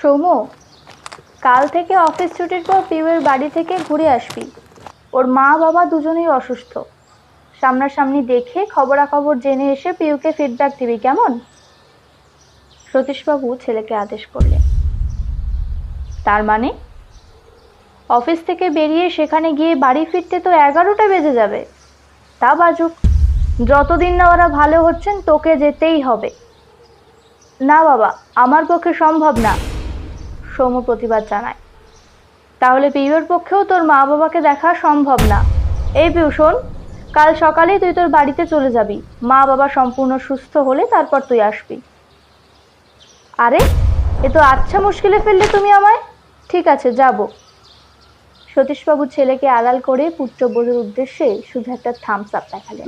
সৌম্য কাল থেকে অফিস ছুটির পর পিউয়ের বাড়ি থেকে ঘুরে আসবি। ওর মা বাবা দুজনেই অসুস্থ। সামনাসামনি দেখে খবরাখবর জেনে এসে পিউকে ফিডব্যাক দিবি, কেমন? সতীশবাবু ছেলেকে আদেশ করলেন। তার মানে? অফিস থেকে বেরিয়ে সেখানে গিয়ে বাড়ি ফিরতে তো এগারোটা বেজে যাবে। তা বাজুক। যতদিন না ওরা ভালো হচ্ছেন, তোকে যেতেই হবে। না বাবা, আমার পক্ষে সম্ভব না। সৌম্য প্রতিবাদ জানায়। তাহলে পিউয়ের পক্ষেও তোর মা বাবাকে দেখা সম্ভব না। এই পিউ শোন কাল সকালেই তুই তোর বাড়িতে চলে যাবি। মা বাবা সম্পূর্ণ সুস্থ হলে তারপর তুই আসবি। আরে, এ তো আচ্ছা মুশকিলে ফেললে তুমি আমায়। ঠিক আছে, যাব। সতীশবাবু ছেলেকে আড়াল করে পুত্রবধূর উদ্দেশ্যে শুধু একটা থামস আপ দেখালেন।